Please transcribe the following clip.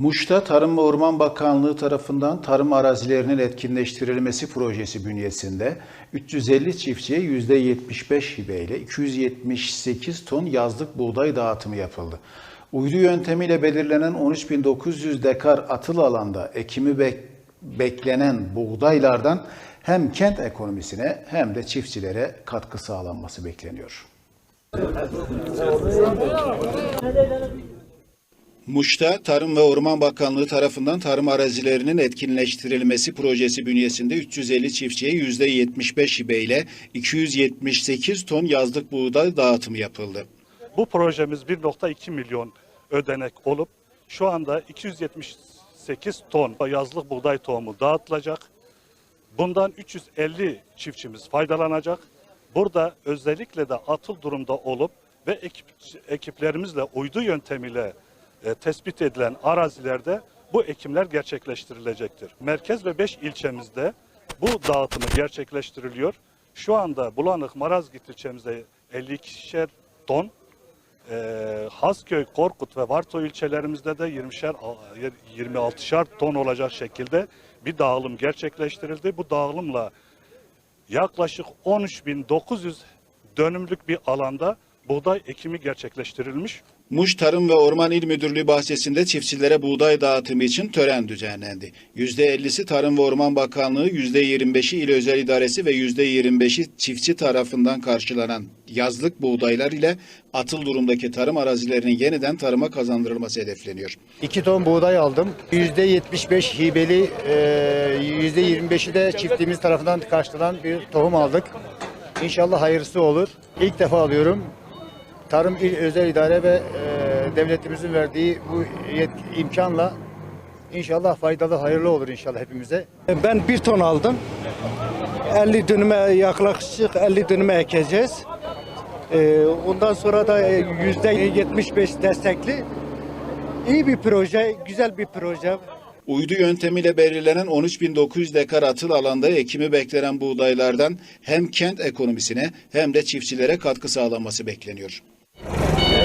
Muş'ta Tarım ve Orman Bakanlığı tarafından tarım arazilerinin etkinleştirilmesi projesi bünyesinde 350 çiftçiye %75 hibeyle 278 ton yazlık buğday dağıtımı yapıldı. Uydu yöntemiyle belirlenen 13.900 dekar atıl alanda ekimi bek- beklenen buğdaylardan hem kent ekonomisine hem de çiftçilere katkı sağlanması bekleniyor. Muş'ta Tarım ve Orman Bakanlığı tarafından tarım arazilerinin etkinleştirilmesi projesi bünyesinde 350 çiftçiye %75 hibeyle 278 ton yazlık buğday dağıtımı yapıldı. Bu projemiz 1.2 milyon ödenek olup şu anda 278 ton yazlık buğday tohumu dağıtılacak. Bundan 350 çiftçimiz faydalanacak. Burada özellikle de atıl durumda olup ve ekip, ekiplerimizle uydu yöntemiyle e, tespit edilen arazilerde bu ekimler gerçekleştirilecektir. Merkez ve 5 ilçemizde bu dağıtımı gerçekleştiriliyor. Şu anda Bulanık, Marazgirt ilçemizde 52'şer ton, e, Hasköy, Korkut ve Varto ilçelerimizde de 20'şer, 26'şer ton olacak şekilde bir dağılım gerçekleştirildi. Bu dağılımla yaklaşık 13.900 dönümlük bir alanda buğday ekimi gerçekleştirilmiş. Muş Tarım ve Orman İl Müdürlüğü bahçesinde çiftçilere buğday dağıtımı için tören düzenlendi. %50'si Tarım ve Orman Bakanlığı, %25'i İl Özel İdaresi ve %25'i çiftçi tarafından karşılanan yazlık buğdaylar ile atıl durumdaki tarım arazilerinin yeniden tarıma kazandırılması hedefleniyor. 2 ton buğday aldım. %75 hibeli, e, %25'i de çiftliğimiz tarafından karşılanan bir tohum aldık. İnşallah hayırlısı olur. İlk defa alıyorum. Tarım İl Özel İdare ve e, devletimizin verdiği bu yet- imkanla inşallah faydalı, hayırlı olur inşallah hepimize. Ben bir ton aldım. 50 dönüme yaklaşık 50 dönüme ekeceğiz. Ee, ondan sonra da yüzde 75 destekli. İyi bir proje, güzel bir proje. Uydu yöntemiyle belirlenen 13.900 dekar atıl alanda ekimi beklenen buğdaylardan hem kent ekonomisine hem de çiftçilere katkı sağlanması bekleniyor.